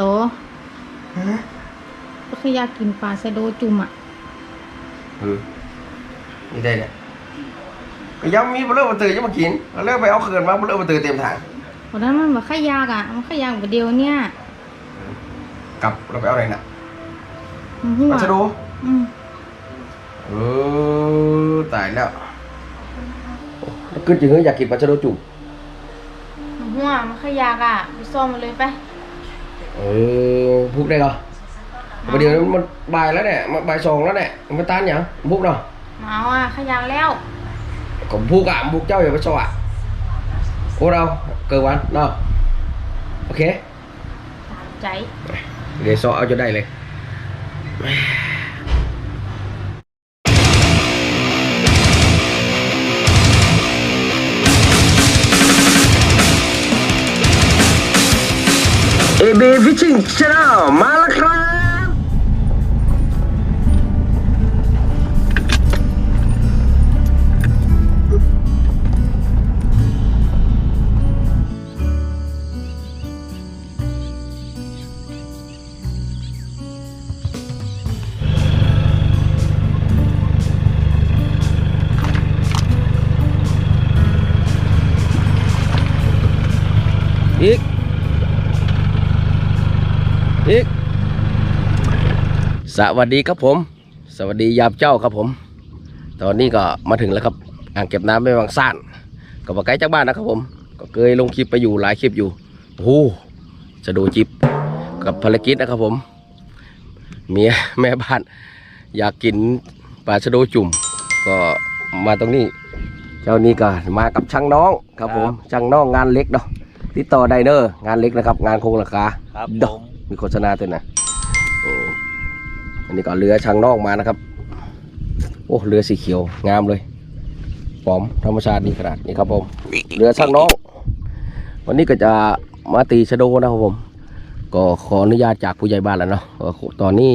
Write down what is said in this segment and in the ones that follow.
โตก็แค่อยากกินปลาชะโดจุ่มอะเออนี่ได้เนี่ยก็ยังมีเบลเลอร์มาเตยยังมากินเอาเลิกไปเอาเขื่อนมาเบลเลอร์มาเตยเต็มถังเพราะนั้นมันแบบแค่อยากอะมันแค่อยากแบบเดียวเนี่ยกลับเราไปเอาอะไรน่ะมันหัวปลาชะโดอืมเออตายแล้วโอ้แล้วขึ้นจริงเหรออยากกินปลาชะโดจุ่มมันหัวมันแค่อยากอะไปซ่อมมันเลยไป เออพุกได้เหรอประเดี๋ยวนี้มันบ่ายแล้วเนี่ยมันบ่ายสองแล้วเนี่ยมันตา เอเบฟิชชิ่งชาแนลมาแล้วครับ สวัสดีครับผม สวัสดียามเจ้าครับผม ตอนนี้ก็มาถึงแล้วครับอ่างเก็บน้ำไม่วังซ่านก็มาไกลจากบ้านนะครับผม ก็เคยลงคลิปไปอยู่หลายคลิปอยู่โอ้โหจะดูจิบกับภารกิจนะครับผมเมียแม่บ้านอยากกินปลาชะโดจุ่ม ก็มาตรงนี้ เจ้านี้ก็มากับช่างน้องครับผมช่างน้องงานเล็กเนาะติดต่อไดเนอร์งานเล็กนะครับ งานคงราคาครับดผอกมมีโฆษณาด้วยนะโอ้ อันนี้ก็เรือช่างนอกมานะครับ โอ้เรือสีเขียวงามเลยปอมธรรมชาติดีขนาดนี้ครับผมเรือช่างนอกวันนี้ก็จะมาตีชะโดนะครับผม ก็ขออนุญาตจากผู้ใหญ่บ้านแล้วเนาะตอนนี้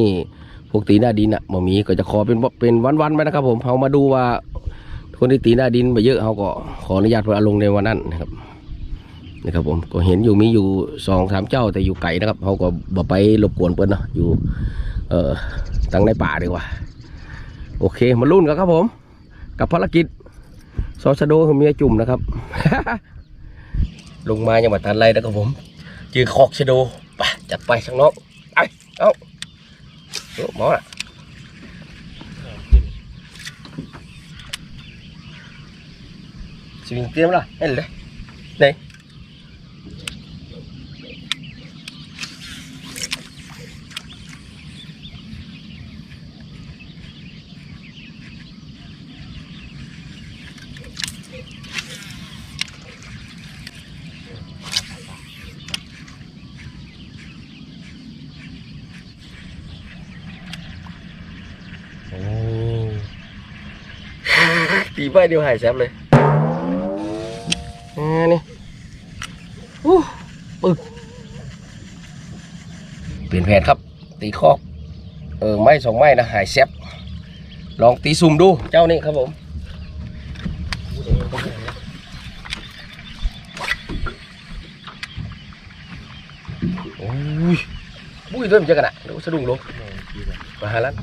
พวกตีหน้าดินอะมามีก็จะขอเป็นเป็นวันๆไปนะครับ ผมเรามาดูว่าคนที่ตีหน้าดินมาเยอะเขาก็ขออนุญาตเพื่อลงในวันนั้นนะครับนะครับผมก็เห็นอยู่มีอยู่สองสามเจ้าแต่อยู่ไกลนะครับเขาก็บ่ไปรบกวนเปิ้นเนาะอยู่ เออตั้งในป่าดีกว่า โอเคมาลุ้นกันครับผม กับภารกิจซอสโดเมียจุ่มนะครับ ลงมายังมาทันไรนะครับผมจือคอกชโดไปจัดไปช่างน้องไปเอาโอ้หมอน่ะสวิงเตรียมละเห็นเลย Tí vai điều hải xếp lên. À, nè. อู้ปึกเปลี่ยนแผนครับ ตีคอกเออไม้สองไม้นะหายแซบลองตีซุ่มดูเจ้านี่ครับผมโอ้ยบุ้ยด้วยมันเจอกันอะเดี๋ยวสะดุ้งลงมาหาแล้ว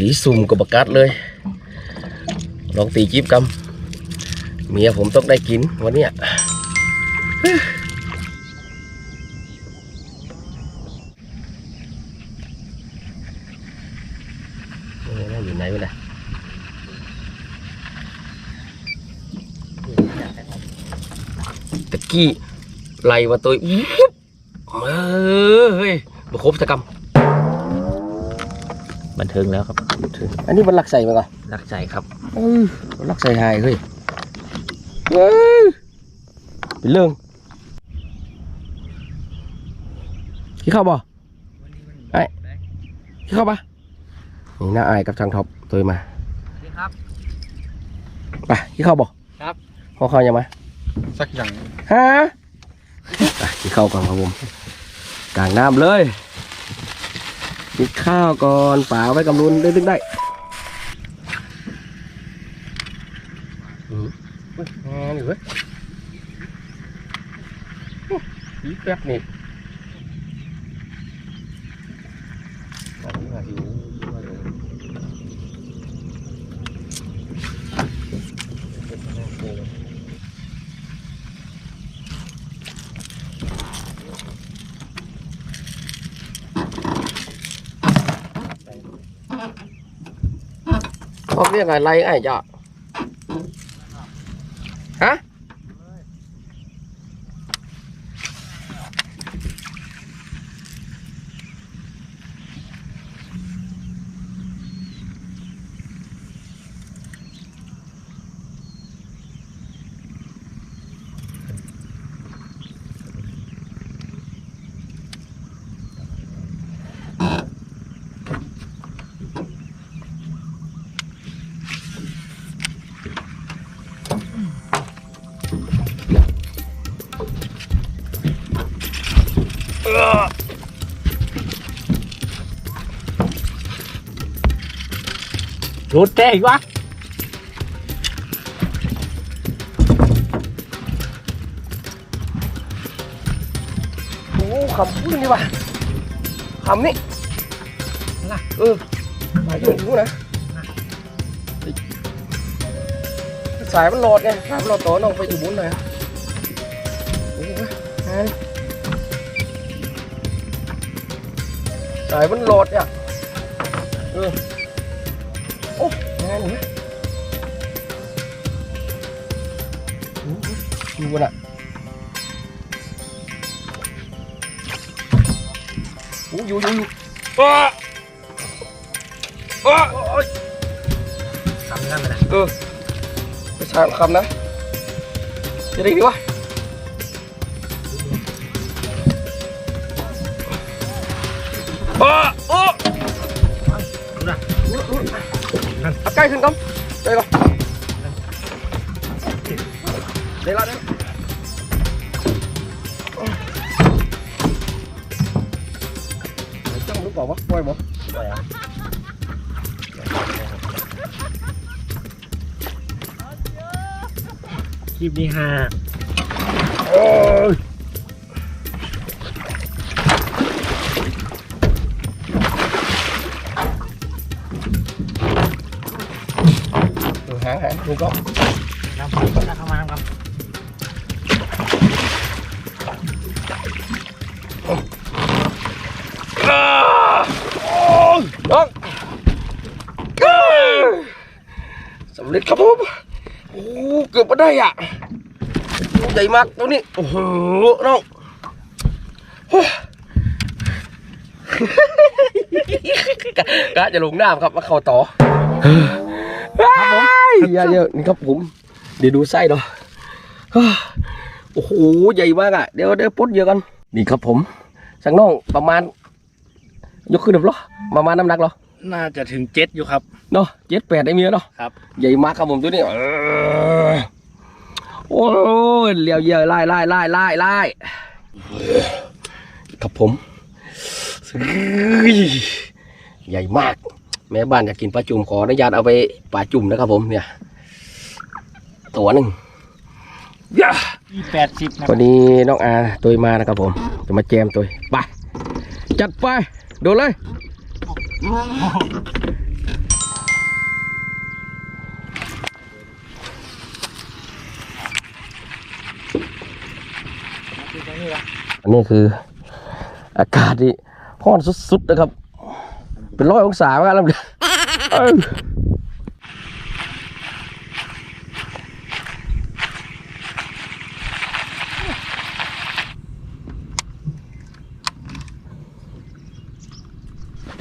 ตีซุ่มกับประกัดเลย ลองตีจิ๊บกำเมียผมต้องได้กินวันนี้ออนั่นอยู่ไหนวะเนี่ยตะกี้ไหลมาตัวอุ๊บเฮ้ยมาครบตะกบันเทิงแล้วครับ อันนี้มันลักใส่มาก่อนรักใจครับเออมันลักใส่หายเฮ้ยเฮ้ยเป็นเรื่องขี้เข้าบ่พี่เข้าปะนี่น้าอายกับทางท็อปตัวมานี่ครับไปพี่เข้าบอกครับพอเข้ายังมาสักอย่างฮะไปกินข้าวก่อนครับผมกลางน้ำเลย กินข้าวก่อนป่าไว้กำลุนได้ดึงได้อืมอุ้ยงานอยู่เว้ยอีแป๊บนี่เอาหน่าหิว ชอบเรียกอะไรไอ้จ้ะ รูดเตะอีกวะโอ้คำพูดนี่ว่ะคำนี่นะเออหมายถึงรู้นะสายมันโหลดไงสายมันโหลดต่อน้องไปอยู่บุญหน่อยอะโอ้ยไงสายมันโหลดเนี่ยเออ โอ้ไงหนูดูมันอะโอ้ยอยู่อยู่อยู่อ้าอ้าโอ้ยทำนั่นเลยนะเออไปใช้คำนะจะได้ดีวะ เอาใกล้ขึ้นก่อนได้ก่อนได้ งดูก่อนน้ำมันน้ำเข้ามาครับน้องสำเร็จครับผมโอ้เกือบมาได้อะตัวใหญ่มากตัวนี้ โอ้โหน้องโอ้กะกะจะลงน้ำครับมาเข้าต่อครับผมอ ย่าเยอะนี่ครับผม เดี๋ยวดูไส้เนาะโอ้โหใหญ่มากอะเดี๋ยวเดี๋ยวปลดเยอะกันนี่ครับผมสังน้องประมาณ ยกขึ้นหรือเปล่าประมาณน้ำหนักเหรอน่าจะถึงเจ็ดอยู่ครับเนาะเจ็ดแปดได้เมียเนาะครับใหญ่มากครับผมตัวนี้เออโอ้ยเลี้ยวเยอะไล่ไล่ไล่ไล่ไล่ครับผมใหญ่มาก แม่บ้านอยากกินปลาจุ่มขออนุญาตเอาไปปลาจุ่มนะครับผมเนี่ย ตัวหนึ่งย่ายี่แปดสิบนะวันนี้น้องอาตัวมานะครับผม จะมาแจมตัวไปจัดไปโดนเลย อันนี้คืออากาศที่ร้อนสุดๆนะครับ เป็นร้อยองศาเหมือนกันแล้วเนี่ยเอ้ย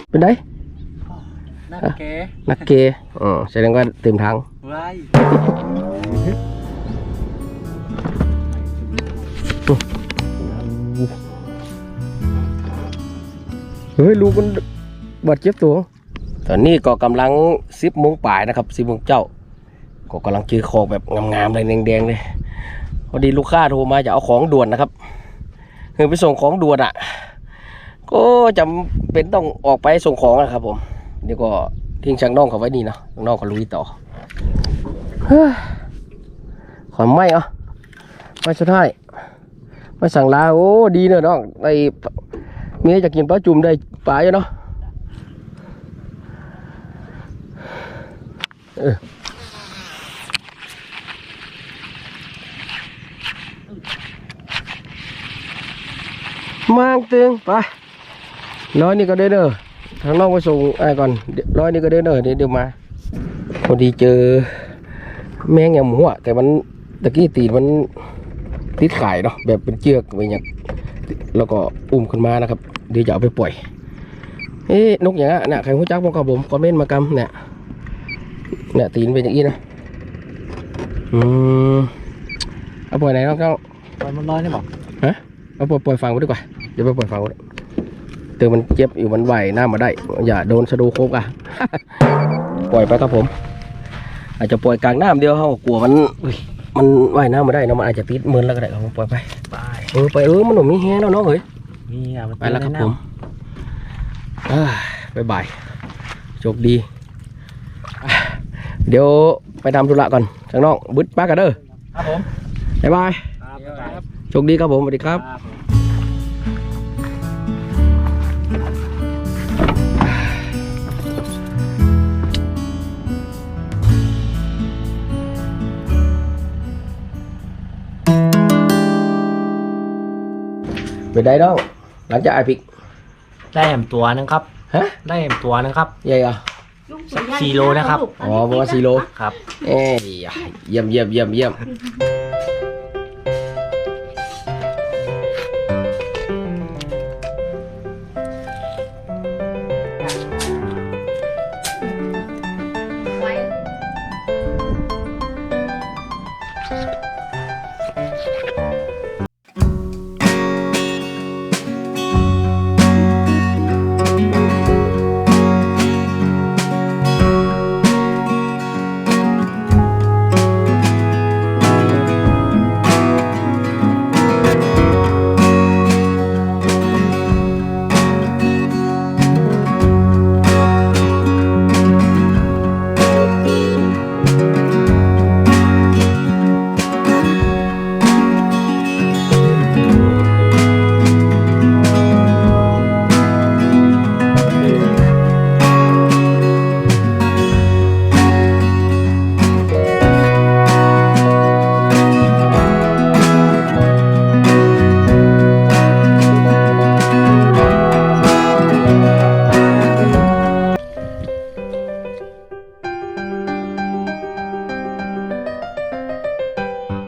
เป็นไงนั่นแกนักเกย์อ๋อแสดงว่าเต็มทางไว้เฮ้ย ลูกมัน บาดเจ็บตัว ตอนนี้ก็กำลังสิบโมงป่ายนะครับสิบโมงเจ้า ก็กำลังเจอของแบบงามๆเลยแดงๆเลยพอดีลูกค้าโทรมาจะเอาของด่วนนะครับคือไปส่งของด่วนอะ ก็จำเป็นต้องออกไปส่งของนะครับ ผมเดี๋ยวก็ทิ้งช่างน้องเขาไว้นี่เนาะช่างน้องก็ลุยต่อขอนไม่เอาไม่สุดท้ายไม่สั่งลาโอ้ดีเนอะน้องได้เมียจะกินปลาจุ่มได้ปลาอยู่เนาะเออ มางตึงไปร้อยนี่ก็ได้เด้อทางน้องไปส่งไอ้ก่อนร้อยนี่ก็ได้เด้อเดี๋ยวเดี๋ยวมาพอดีเจอ แมงอย่างหมูอะแต่มันตะกี้ตีนมันติดไข่เนาะแบบเป็นเชือกไปอย่างแล้วก็อุ้มขึ้นมานะครับ เดี๋ยวจะเอาไปปล่อยเอ๊นกอย่างนั้นน่ะใครรู้จักบ้างครับผมคอมเมนต์มากำเนี่ย เนี่ยตีนเป็นอย่างนี้นะอืมเอาปล่อยไหนน้องเจ้าปล่อยมันลอยได้บอกเอาปล่อยปล่อยฟังไว้ดีกว่าเดี๋ยวไปปล่อยฟังไว้เตือนมันเจ็บอยู่มันไหวหน้ามาได้ อย่าโดนสะดูโคกอะปล่อยไปครับผม อาจจะปล่อยกลางน้ำเดียวเขากลัวมันอุ๊ยมันว่ายน้ำมาได้เนอะมันอาจจะติดมือแล้วก็ได้ครับผมปล่อยไปไปเออไปเออมันหนุ่มมีแฮงแล้วน้องเอ้ยนี่อะมันไปแล้วครับผมอ่าบ๊ายบายโชคดีอะ เดี๋ยวไปทำธุระก่อนทางน้องบึดป้ากันเด้อครับผมบ๊ายบายครับโชคดีครับผมสวัสดีครับไปได้น้องหลังจากไอพิกได้แหมตัวนึงครับ ฮะ ได้แหมตัวนึงครับ ใหญ่เหรอะ สี่โลนะครับ อ๋อประมาณสี่โลครับ เอ้ยเยี่ยมเยี่ยมเยี่ยมเยี่ยม